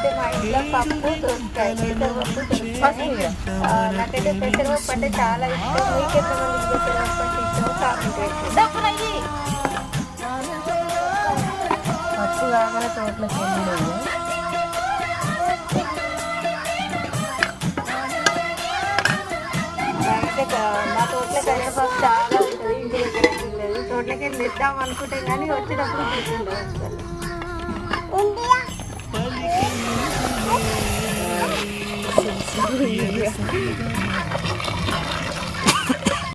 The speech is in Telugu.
అయితే మా ఇంట్లో పప్పు దోసకాయ పెసరపప్పు ఆ, నాకైతే పెసరపప్పు అంటే చాలా ఇష్టం. మీకు ఎంతమంది పెసరపప్పు అంటే ఇష్టం? కామెంట్ పప్పు కాగానే తోటలోకి వెళ్ళలేదు అయితే కా- మా తోటలో కరివేపాకు చాలా ఉంటుంది. ఇంటి దగ్గర లేదు. తోటలోకి వెళ్ళి తెద్దాం అనుకుంటే కానీ వచ్చేటప్పుడు 你也不